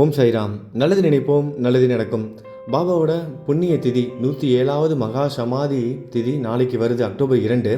ஓம் சைராம் நல்லது நினைப்போம் நல்லது நடக்கும். பாபாவோட புண்ணிய திதி நூற்றி ஏழாவது மகா சமாதி திதி நாளைக்கு வருது அக்டோபர் இரண்டு.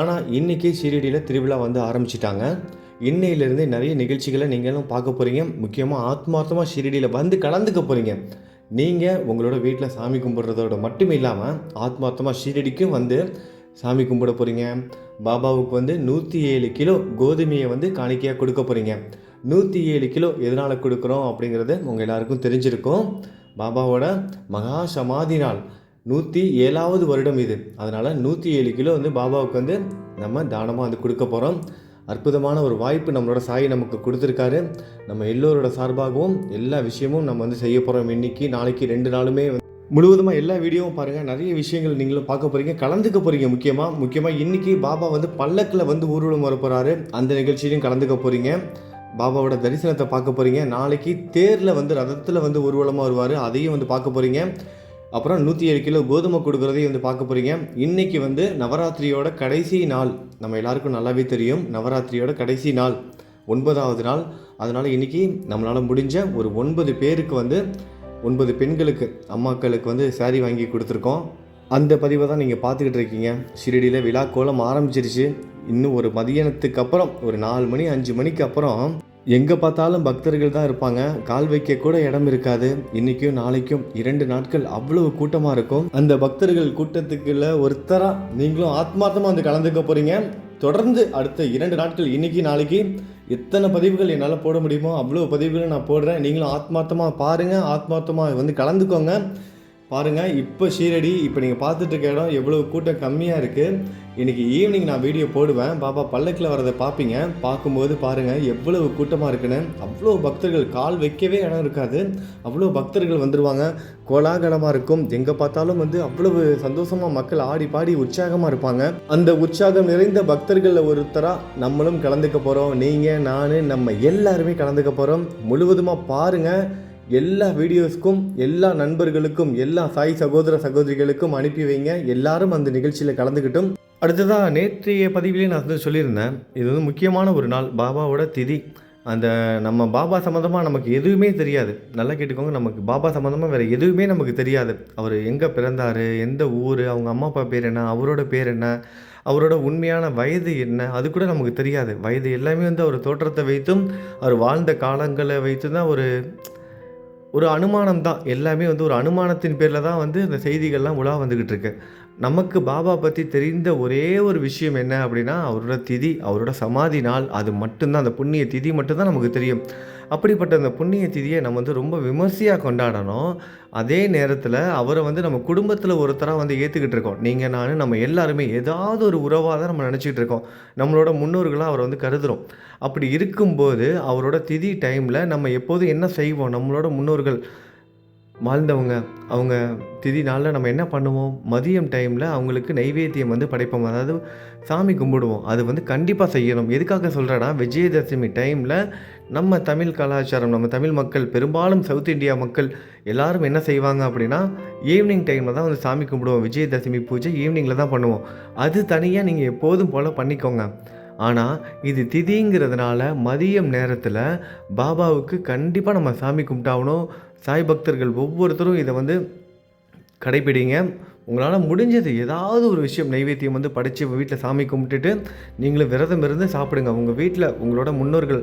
ஆனால் இன்றைக்கி ஷீரடியில் திருவிழா வந்து ஆரம்பிச்சிட்டாங்க. இன்னையிலேருந்தே நிறைய நிகழ்ச்சிகளை நீங்களும் பார்க்க போகிறீங்க முக்கியமாக ஆத்மார்த்தமாக ஷீரடியில் வந்து கலந்துக்க போகிறீங்க நீங்கள் உங்களோட வீட்டில் சாமி கும்பிட்றதோட மட்டும் இல்லாமல் ஆத்மார்த்தமாக ஷீரடிக்கும் வந்து சாமி கும்பிட போகிறீங்க பாபாவுக்கு வந்து நூற்றி ஏழு கிலோ கோதுமையை வந்து காணிக்கையாக கொடுக்க போகிறீங்க நூற்றி ஏழு கிலோ எதனால் கொடுக்குறோம் அப்படிங்கிறது உங்கள் எல்லாருக்கும் தெரிஞ்சிருக்கும். பாபாவோட மகா சமாதி நாள். நூற்றி ஏழாவது வருடம் இது. அதனால் நூற்றி ஏழு கிலோ வந்து பாபாவுக்கு வந்து நம்ம தானமாக வந்து கொடுக்க போகிறோம் அற்புதமான ஒரு வாய்ப்பு நம்மளோட சாய் நமக்கு கொடுத்துருக்காரு. நம்ம எல்லோரோட சார்பாகவும் எல்லா விஷயமும் நம்ம வந்து செய்ய போகிறோம் இன்னைக்கு நாளைக்கு ரெண்டு நாளுமே வந்து முழுவதுமாக எல்லா வீடியோவும் பாருங்கள் நிறைய விஷயங்கள் நீங்களும் பார்க்க போகிறீங்க கலந்துக்க போகிறீங்க முக்கியமாக முக்கியமாக இன்றைக்கி பாபா வந்து பல்லக்கில் வந்து ஊர்வலம் வர போகிறாரு அந்த நிகழ்ச்சியிலையும் கலந்துக்க போகிறீங்க பாபாவோட தரிசனத்தை பார்க்க போகிறீங்க நாளைக்கு தேரில் வந்து ரதத்தில் வந்து ஊர்வலமாக வருவார். அதையும் வந்து பார்க்க போகிறீங்க அப்புறம் நூற்றி ஏழு கிலோ கோதுமை கொடுக்குறதையும் வந்து பார்க்க போகிறீங்க இன்றைக்கி வந்து நவராத்திரியோட கடைசி நாள். நம்ம எல்லாருக்கும் நல்லாவே தெரியும். நவராத்திரியோட கடைசி நாள். ஒன்பதாவது நாள். அதனால் இன்றைக்கி நம்மளால் முடிஞ்ச ஒரு ஒன்பது பேருக்கு வந்து ஒன்பது பெண்களுக்கு அம்மாக்களுக்கு வந்து saree வாங்கி கொடுத்துருக்கோம். அந்த பதிவை தான் நீங்கள் பார்த்துக்கிட்டு இருக்கீங்க. ஷிரடியில் விழா கோலம் ஆரம்பிச்சிருச்சு. இன்னும் ஒரு மதியானத்துக்கு அப்புறம் ஒரு நாலு மணி அஞ்சு மணிக்கு அப்புறம் எங்கே பார்த்தாலும் பக்தர்கள் தான் இருப்பாங்க. கால் வைக்க கூட இடம் இருக்காது. இன்றைக்கும் நாளைக்கும் இரண்டு நாட்கள் அவ்வளவு கூட்டமாக இருக்கும். அந்த பக்தர்கள் கூட்டத்துக்குள்ள ஒருத்தராக நீங்களும் ஆத்மார்த்தமாக வந்து கலந்துக்க போகிறீங்க தொடர்ந்து அடுத்த இரண்டு நாட்கள் இன்றைக்கி நாளைக்கு எத்தனை பதிவுகள் என்னால் போட முடியுமோ அவ்வளோ பதிவுகளை நான் போடுறேன். நீங்களும் ஆத்மார்த்தமாக பாருங்கள் ஆத்மார்த்தமாக வந்து கலந்துக்கோங்க. பாருங்கள் இப்போ ஷீரடி இப்போ நீங்கள் பார்த்துட்டு இருக்க இடம் எவ்வளோ கூட்டம் கம்மியாக இருக்குது இன்றைக்கி ஈவினிங் நான் வீடியோ போடுவேன். பாபா பல்லக்கில் வரதை பார்ப்பீங்க பார்க்கும்போது பாருங்கள் எவ்வளவு கூட்டமாக இருக்குன்னு. அவ்வளோ பக்தர்கள் கால் வைக்கவே இடம் இருக்காது. அவ்வளோ பக்தர்கள் வந்துடுவாங்க கோலாகலமாக இருக்கும். எங்கே பார்த்தாலும் வந்து அவ்வளவு சந்தோஷமாக மக்கள் ஆடி பாடி உற்சாகமாக இருப்பாங்க. அந்த உற்சாகம் நிறைந்த பக்தர்களில் ஒருத்தராக நம்மளும் கலந்துக்க போகிறோம் நீங்கள் நான் நம்ம எல்லாருமே கலந்துக்க போகிறோம் முழுவதுமாக பாருங்கள் எல்லா வீடியோஸ்க்கும் எல்லா நண்பர்களுக்கும் எல்லா சாய் சகோதர சகோதரிகளுக்கும் அனுப்பி வைங்க. எல்லாரும் அந்த நிகழ்ச்சியில் கலந்துக்கிட்டும் அடுத்ததாக நேற்றைய பதிவிலே நான் வந்து சொல்லியிருந்தேன். இது வந்து முக்கியமான ஒரு நாள் பாபாவோட திதி. அந்த நம்ம பாபா சம்மந்தமாக நமக்கு எதுவுமே தெரியாது. நல்லா கேட்டுக்கோங்க நமக்கு பாபா சம்மந்தமாக வேறு எதுவுமே நமக்கு தெரியாது. அவர் எங்கே பிறந்தார் எந்த ஊர் அவங்க அம்மா அப்பா பேர் என்ன அவரோட பேர் என்ன அவரோட உண்மையான வயது என்ன அது கூட நமக்கு தெரியாது. வயது எல்லாமே வந்து அவர் தோற்றத்தை வைத்தும் அவர் வாழ்ந்த காலங்களை வைத்து தான் ஒரு ஒரு அனுமானம் தான் எல்லாமே வந்து ஒரு அனுமானத்தின் பேரில் தான் வந்து இந்த செய்திகள்லாம் உலா வந்துக்கிட்டு இருக்கு. நமக்கு பாபா பற்றி தெரிந்த ஒரே ஒரு விஷயம் என்ன அப்படின்னா அவரோட திதி அவரோட சமாதி நாள். அது மட்டும்தான். அந்த புண்ணிய திதி மட்டும்தான் நமக்கு தெரியும். அப்படிப்பட்ட அந்த புண்ணிய திதியை நம்ம வந்து ரொம்ப விமர்சையாக கொண்டாடணும். அதே நேரத்தில் அவரை வந்து நம்ம குடும்பத்தில் ஒருத்தராக வந்து ஏற்றுக்கிட்டு இருக்கோம். நீங்கள் நான் நம்ம எல்லாருமே ஏதாவது ஒரு உறவாக தான் நம்ம நினச்சிக்கிட்டு இருக்கோம். நம்மளோட முன்னோர்களாக அவரை வந்து கருதுகிறோம் அப்படி இருக்கும்போது அவரோட திதி டைமில் நம்ம எப்போதும் என்ன செய்வோம்? நம்மளோட முன்னோர்கள் வாழ்ந்தவங்க. அவங்க திதி நாளில் நம்ம என்ன பண்ணுவோம்? மதியம் டைமில் அவங்களுக்கு நைவேத்தியம் வந்து படைப்போம். அதாவது சாமி கும்பிடுவோம். அது வந்து கண்டிப்பாக செய்யணும். எதுக்காக சொல்கிறேன்னா விஜயதசமி டைமில் நம்ம தமிழ் கலாச்சாரம் நம்ம தமிழ் மக்கள் பெரும்பாலும் சவுத் இந்தியா மக்கள் எல்லாரும் என்ன செய்வாங்க அப்படின்னா ஈவினிங் டைமில் தான் வந்து சாமி கும்பிடுவோம். விஜயதசமி பூஜை ஈவினிங்கில் தான் பண்ணுவோம். அது தனியாக நீங்கள் எப்போதும் போல் பண்ணிக்கோங்க. ஆனால் இது திதிங்கிறதுனால மதியம் நேரத்தில் பாபாவுக்கு கண்டிப்பாக நம்ம சாமி கும்பிட்டாகணும். சாய் பக்தர்கள் ஒவ்வொருத்தரும் இதை வந்து கடைப்பிடிங்க. உங்களால் முடிஞ்சது ஏதாவது ஒரு விஷயம் நைவேத்தியம் வந்து படைத்து வீட்டில் சாமி கும்பிட்டுட்டு நீங்களும் விரதம் இருந்து சாப்பிடுங்க. உங்கள் வீட்டில் உங்களோட முன்னோர்கள்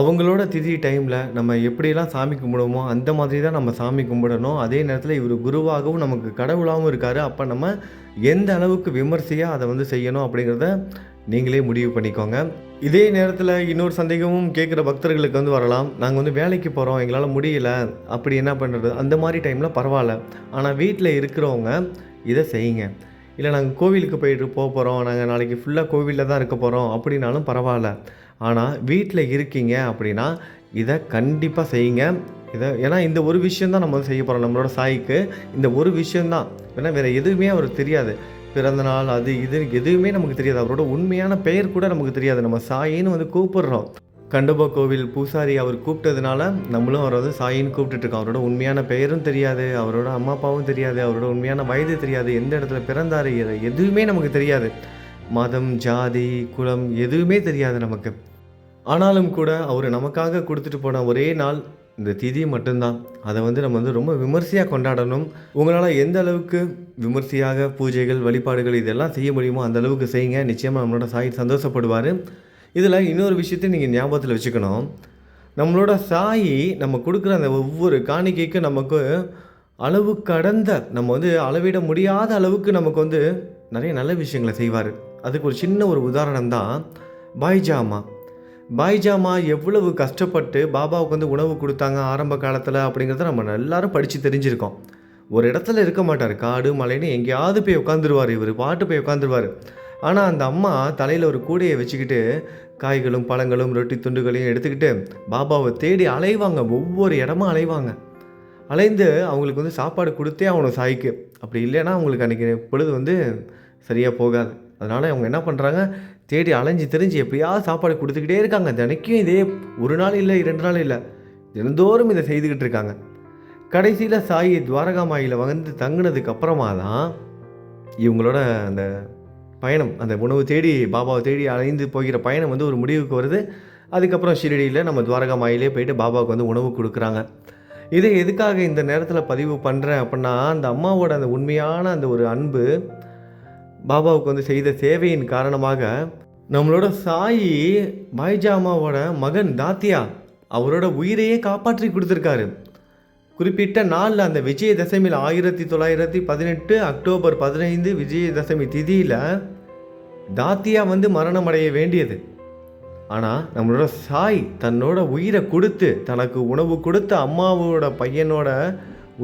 அவங்களோட திதி டைமில் நம்ம எப்படியெல்லாம் சாமி கும்பிடுவோமோ அந்த மாதிரி தான் நம்ம சாமி கும்பிடணும். அதே நேரத்தில் இவர் குருவாகவும் நமக்கு கடவுளாகவும் இருக்கார். அப்போ நம்ம எந்த அளவுக்கு விமர்சையாக அதை வந்து செய்யணும் அப்படிங்கிறத நீங்களே முடிவு பண்ணிக்கோங்க. இதே நேரத்தில் இன்னொரு சந்தேகமும் கேட்குற பக்தர்களுக்கு வந்து வரலாம். நாங்கள் வந்து வேலைக்கு போகிறோம் எங்களால் முடியல அப்படி என்ன பண்ணுறது அந்த மாதிரி டைமில் பரவாயில்ல. ஆனால் வீட்டில் இருக்கிறவங்க இதை செய்யுங்க. இல்லை நாங்கள் கோவிலுக்கு போயிட்டு போக போகிறோம் நாங்கள் நாளைக்கு ஃபுல்லாக கோவிலில் தான் இருக்க போகிறோம் அப்படின்னாலும் பரவாயில்ல. ஆனால் வீட்டில் இருக்கீங்க அப்படின்னா இதை கண்டிப்பாக செய்யுங்க. இதை ஏன்னா இந்த ஒரு விஷயம் தான் நம்ம வந்து செய்ய போகிறோம் நம்மளோட சாய்க்கு. இந்த ஒரு விஷயம்தான். ஏன்னா வேறு எதுவுமே அவருக்கு தெரியாது. பிறந்தநாள் அது இது எதுவுமே நமக்கு தெரியாது. அவரோட உண்மையான பெயர் கூட நமக்கு தெரியாது. நம்ம சாயின்னு வந்து கூப்பிடுறோம். கண்டபா கோவில் பூசாரி அவர் கூப்பிட்டதுனால நம்மளும் அவரை வந்து சாயின்னு கூப்பிட்டுட்டு இருக்கோம். அவரோட உண்மையான பெயரும் தெரியாது. அவரோட அம்மா அப்பாவும் தெரியாது. அவரோட உண்மையான வயது தெரியாது. எந்த இடத்துல பிறந்தார் எதுவுமே நமக்கு தெரியாது. மதம் ஜாதி குலம் எதுவுமே தெரியாது நமக்கு. ஆனாலும் கூட அவர் நமக்காக கொடுத்துட்டு போன ஒரே நாள் இந்த திதி மட்டும்தான். அதை வந்து நம்ம வந்து ரொம்ப விமர்சையாக கொண்டாடணும். உங்களால் எந்த அளவுக்கு விமர்சையாக பூஜைகள் வழிபாடுகள் இதெல்லாம் செய்ய முடியுமோ அந்த அளவுக்கு செய்யுங்க. நிச்சயமாக நம்மளோட சாய் சந்தோஷப்படுவார். இதில் இன்னொரு விஷயத்தை நீங்கள் ஞாபகத்தில் வச்சுக்கணும். நம்மளோட சாய் நம்ம கொடுக்குற அந்த ஒவ்வொரு காணிக்கைக்கு நமக்கு அளவு கடந்த நம்ம வந்து அளவிட முடியாத அளவுக்கு நமக்கு வந்து நிறைய நல்ல விஷயங்களை செய்வார். அதுக்கு ஒரு சின்ன ஒரு உதாரணம் தான் பாய்ஜாமா. பாய்ஜாமா எவ்வளவு கஷ்டப்பட்டு பாபாவுக்கு வந்து உணவு கொடுத்தாங்க ஆரம்ப காலத்தில் அப்படிங்கிறத நம்ம எல்லாரும் படித்து தெரிஞ்சிருக்கோம். ஒரு இடத்துல இருக்க மாட்டார். காடு மலைன்னு எங்கேயாவது போய் உட்காந்துருவார் இவர் பாட்டு போய் உட்காந்துருவார். ஆனால் அந்த அம்மா தலையில் ஒரு கூடையை வச்சுக்கிட்டு காய்களும் பழங்களும் ரொட்டி துண்டுகளையும் எடுத்துக்கிட்டு பாபாவை தேடி அலைவாங்க. ஒவ்வொரு இடமா அலைவாங்க. அலைந்து அவங்களுக்கு வந்து சாப்பாடு கொடுத்தே அவனை சாய்க்கு. அப்படி இல்லைன்னா அவங்களுக்கு அன்றைக்கி பொழுது வந்து சரியாக போகாது. அதனால் அவங்க என்ன பண்ணுறாங்க தேடி அலைஞ்சு தெரிஞ்சு எப்படியாவது சாப்பாடு கொடுத்துக்கிட்டே இருக்காங்க. தினைக்கும் இதே ஒரு நாள் இல்லை இரண்டு நாள் இல்லை. தினந்தோறும் இதை செய்துக்கிட்டு இருக்காங்க. கடைசியில் சாயி துவாரகா மாயில் வந்து தங்கினதுக்கு அப்புறமா தான் இவங்களோட அந்த பயணம் அந்த உணவு தேடி பாபாவை தேடி அலைந்து போகிற பயணம் வந்து ஒரு முடிவுக்கு வருது. அதுக்கப்புறம் ஷிரடியில் நம்ம துவாரகா மாயிலே போயிட்டு பாபாவுக்கு வந்து உணவு கொடுக்குறாங்க. இதை எதுக்காக இந்த நேரத்தில் பதிவு பண்ணுறேன் அப்படின்னா அந்த அம்மாவோட அந்த உண்மையான அந்த ஒரு அன்பு பாபாவுக்கு வந்து செய்த சேவையின் காரணமாக நம்மளோட சாயி பாய்ஜாமாவோட மகன் தாத்தியா அவரோட உயிரையே காப்பாற்றி கொடுத்துருக்காரு. குறிப்பிட்ட நாளில் அந்த விஜயதசமியில் ஆயிரத்தி தொள்ளாயிரத்தி பதினெட்டு அக்டோபர் பதினைந்து விஜயதசமி திதியில் தாத்தியா வந்து மரணம் அடைய வேண்டியது. ஆனால் நம்மளோட சாய் தன்னோட உயிரை கொடுத்து தனக்கு உணவு கொடுத்த அம்மாவோட பையனோட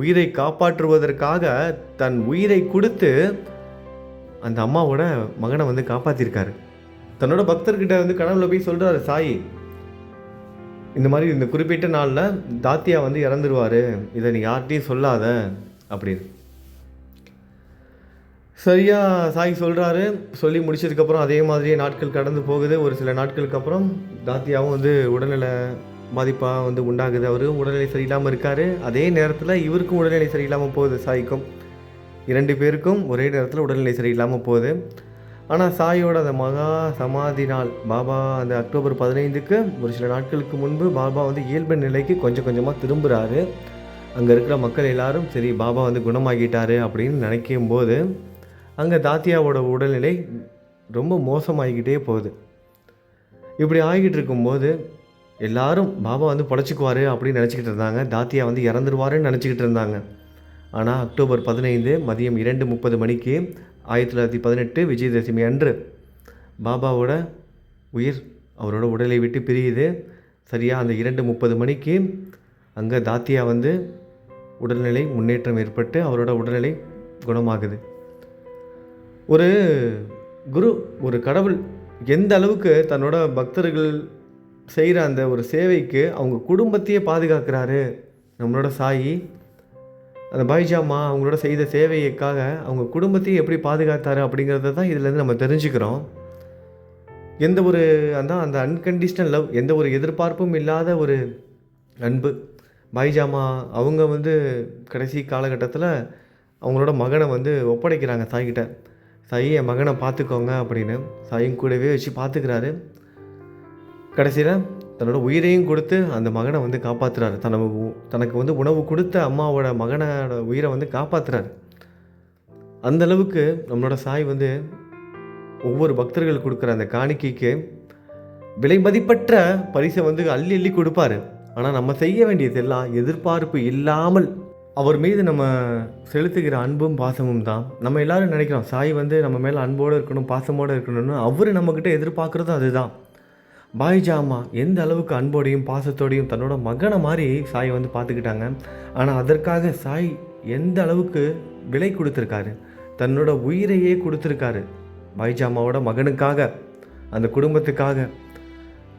உயிரை காப்பாற்றுவதற்காக தன் உயிரை கொடுத்து அந்த அம்மாவோட மகனை வந்து காப்பாற்றிருக்காரு தன்னோட பக்தர்கிட்ட வந்து கனவுல போய் சொல்கிறாரு சாய் இந்த மாதிரி இந்த குறிப்பிட்ட நாளில் தாத்தியா வந்து இறந்துருவார். இதை நீ யார்கிட்டையும் சொல்லாத அப்படின்னு. சரியாக சாய் சொல்கிறாரு சொல்லி முடிச்சதுக்கப்புறம் அதே மாதிரியே நாட்கள் கடந்து போகுது. ஒரு சில நாட்களுக்கு அப்புறம் தாத்தியாவும் வந்து உடல்நிலை பாதிப்பாக வந்து உண்டாகுது. அவர் உடல்நிலை சரியில்லாமல் இருக்கார். அதே நேரத்தில் இவருக்கும் உடல்நிலை சரியில்லாமல் போகுது சாய்க்கும். இரண்டு பேருக்கும் ஒரே நேரத்தில் உடல்நிலை சரியில்லாமல் போகுது. ஆனால் சாயோட அந்த மகா சமாதி நாள் பாபா அந்த அக்டோபர் பதினைந்துக்கு ஒரு சில நாட்களுக்கு முன்பு பாபா வந்து இயல்பு நிலைக்கு கொஞ்சம் கொஞ்சமாக திரும்புகிறாரு அங்கே இருக்கிற மக்கள் எல்லாரும் சரி பாபா வந்து குணமாகிட்டாரு அப்படின்னு நினைக்கும் போது அங்கே தாத்தியாவோட உடல்நிலை ரொம்ப மோசமாகிக்கிட்டே போகுது. இப்படி ஆகிட்டு இருக்கும்போது எல்லாரும் பாபா வந்து படைச்சிக்குவார் அப்படின்னு நினச்சிக்கிட்டு இருந்தாங்க. தாத்தியா வந்து இறந்துருவாருன்னு நினச்சிக்கிட்டு இருந்தாங்க. ஆனால் அக்டோபர் பதினைந்து மதியம் இரண்டு முப்பது மணிக்கு ஆயிரத்தி தொள்ளாயிரத்தி பதினெட்டு விஜயதசமி அன்று பாபாவோட உயிர் அவரோட உடலை விட்டு பிரியுது. சரியாக அந்த இரண்டு முப்பது மணிக்கு அங்கே தாத்தியா வந்து உடல்நிலை முன்னேற்றம் ஏற்பட்டு அவரோட உடல்நிலை குணமாகுது. ஒரு குரு ஒரு கடவுள் எந்த அளவுக்கு தன்னோட பக்தர்கள் செய்கிற அந்த ஒரு சேவைக்கு அவங்க குடும்பத்தையே பாதுகாக்கிறாரு. நம்மளோட சாயி அந்த பாய்ஜாமா அவங்களோட செய்த சேவைக்காக அவங்க குடும்பத்தையும் எப்படி பாதுகாத்தார் அப்படிங்கிறத தான் இதுலேருந்து நம்ம தெரிஞ்சுக்கிறோம். எந்த ஒரு அந்த அந்த அன்கண்டிஷ்னல் லவ் எந்த ஒரு எதிர்பார்ப்பும் இல்லாத ஒரு அன்பு. பாய்ஜாமா அவங்க வந்து கடைசி காலகட்டத்தில் அவங்களோட மகனை வந்து ஒப்படைக்கிறாங்க சாய்கிட்ட. சாய் என் மகனை பார்த்துக்கோங்க அப்படின்னு. சாயும் கூடவே வச்சு பார்த்துக்கிறாரு கடைசியில் தன்னோட உயிரையும் கொடுத்து அந்த மகனை வந்து காப்பாற்றுறாரு தனக்கு தனக்கு வந்து உணவு கொடுத்த அம்மாவோட மகனோட உயிரை வந்து காப்பாற்றுறாரு அந்த அளவுக்கு நம்மளோட சாய் வந்து ஒவ்வொரு பக்தர்கள் கொடுக்குற அந்த காணிக்கைக்கு விலை மதிப்பற்ற பரிசை வந்து அள்ளி அள்ளி கொடுப்பாரு. ஆனால் நம்ம செய்ய வேண்டியதெல்லாம் எதிர்பார்ப்பு இல்லாமல் அவர் மீது நம்ம செலுத்துகிற அன்பும் பாசமும் தான். நம்ம எல்லாரும் நினைக்கிறோம் சாய் வந்து நம்ம மேலே அன்போடு இருக்கணும் பாசமோடு இருக்கணும்னு அவர் நம்மக்கிட்ட எதிர்பார்க்குறதும் அதுதான். பாய்ஜாமா எந்த அளவுக்கு அன்போடையும் பாசத்தோடையும் தன்னோட மகனை மாதிரி சாயை வந்து பார்த்துக்கிட்டாங்க. ஆனால் அதற்காக சாய் எந்த அளவுக்கு விலை கொடுத்துருக்காரு? தன்னோட உயிரையே கொடுத்துருக்காரு பாய்ஜாமாவோட மகனுக்காக அந்த குடும்பத்துக்காக.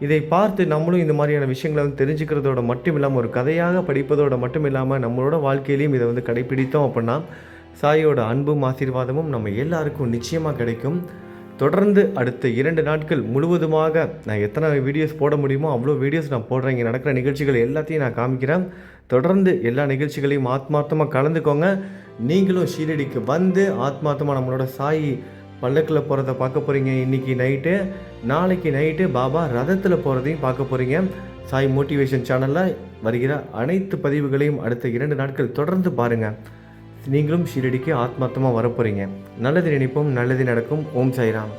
இதை பார்த்து நம்மளும் இந்த மாதிரியான விஷயங்களை வந்து தெரிஞ்சுக்கிறதோட மட்டும் இல்லாமல் ஒரு கதையாக படிப்பதோட மட்டும் இல்லாமல் நம்மளோட வாழ்க்கையிலையும் இதை வந்து கடைப்பிடித்தோம் அப்படின்னா சாயோட அன்பும் ஆசீர்வாதமும் நம்ம எல்லாருக்கும் நிச்சயமாக கிடைக்கும். தொடர்ந்து அடுத்த இரண்டு நாட்கள் முழுவதுமாக நான் எத்தனை வீடியோஸ் போட முடியுமோ அவ்வளோ வீடியோஸ் நான் போடுறேன். இங்கே நடக்கிற நிகழ்ச்சிகள் எல்லாத்தையும் நான் காமிக்கிறேன். தொடர்ந்து எல்லா நிகழ்ச்சிகளையும் ஆத்மார்த்தமாக கலந்துக்கோங்க. நீங்களும் ஷீரடிக்கு வந்து ஆத்மார்த்தமாக நம்மளோட சாயி பல்லக்கில் போகிறத பார்க்க போகிறீங்க இன்றைக்கி நைட்டு நாளைக்கு நைட்டு பாபா ரதத்தில் போகிறதையும் பார்க்க போகிறீங்க சாய் மோட்டிவேஷன் சேனலில் வருகிற அனைத்து பதிவுகளையும் அடுத்த இரண்டு நாட்கள் தொடர்ந்து பாருங்கள் நீங்களும் ஷீரடிக்கு ஆத்மார்த்தமாக வரப்போகிறீங்க நல்லது நினைப்போம் நல்லது நடக்கும். ஓம் சாய்ராம்.